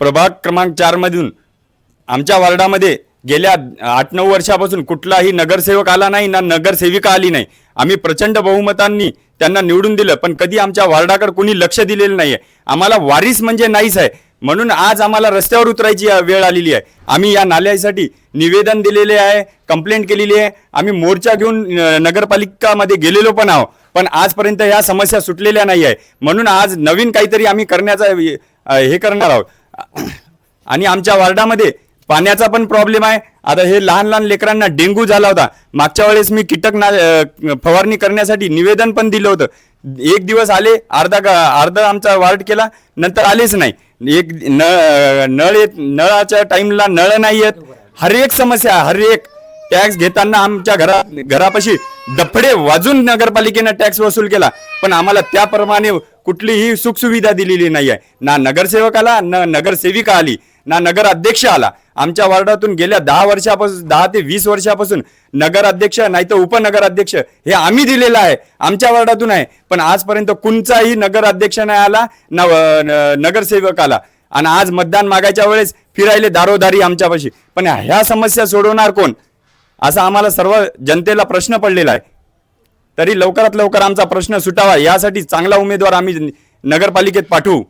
प्रभाग क्रमांक चारमधून आमच्या वार्डामध्ये गेल्या आठ नऊ वर्षापासून कुठलाही नगरसेवक आला नाही ना नगरसेविका आली नाही. आम्ही प्रचंड बहुमतांनी त्यांना निवडून दिलं पण कधी आमच्या वार्डाकडे कुणी लक्ष दिलेलं नाही आहे आम्हाला वारीस म्हणजे नाहीच आहे. म्हणून आज आम्हाला रस्त्यावर उतरायची वेळ आलेली आहे. आम्ही या नाल्यासाठी निवेदन दिलेले आहे कंप्लेंट केलेली आहे. आम्ही मोर्चा घेऊन नगरपालिकामध्ये गेलेलो पण आहोत. पण आजपर्यंत ह्या समस्या सुटलेल्या नाही आहे म्हणून आज नवीन काहीतरी आम्ही करण्याचा हे करणार आहोत. आणि आमच्या वार्डामध्ये पाण्याचा पण प्रॉब्लेम आहे. आता हे लहान लहान लेकरांना डेंग्यू झाला होता. मागच्या वेळेस मी कीटक ना फवारणी करण्यासाठी निवेदन पण दिलं होतं. एक दिवस आले अर्धा अर्धा आमचा वार्ड केला नंतर आलेच नाही. एक न नळ येत नळाच्या टाईमला नळ नाही येत. हर एक समस्या हर एक टॅक्स घेताना आमच्या घरा घरापाशी दफडे वाजून नगरपालिकेनं टॅक्स वसूल केला पण आम्हाला त्याप्रमाणे कुठलीही सुखसुविधा दिलेली नाही आहे ना नगरसेवक आला ना नगरसेविका आली ना नगर अध्यक्ष आला. आमच्या वार्डातून गेल्या दहा वर्षापासून दहा ते वीस वर्षापासून नगर अध्यक्ष नाही तर उपनगर अध्यक्ष हे आम्ही दिलेलं आहे. आमच्या वार्डातून आहे. पण आजपर्यंत कुणचाही नगर अध्यक्ष नाही आला ना नगरसेवक आला. आणि आज मतदान मागायच्या वेळेस फिरायले दारोदारी आमच्यापाशी. पण ह्या समस्या सोडवणार कोण? असा आम्हाला सर्व जनतेला प्रश्न पडलेला आहे. तरी लवकरात लवकर आमचा प्रश्न सुटावा यासाठी चांगला उमेदवार आम्ही नगरपालिकेत पाठवू.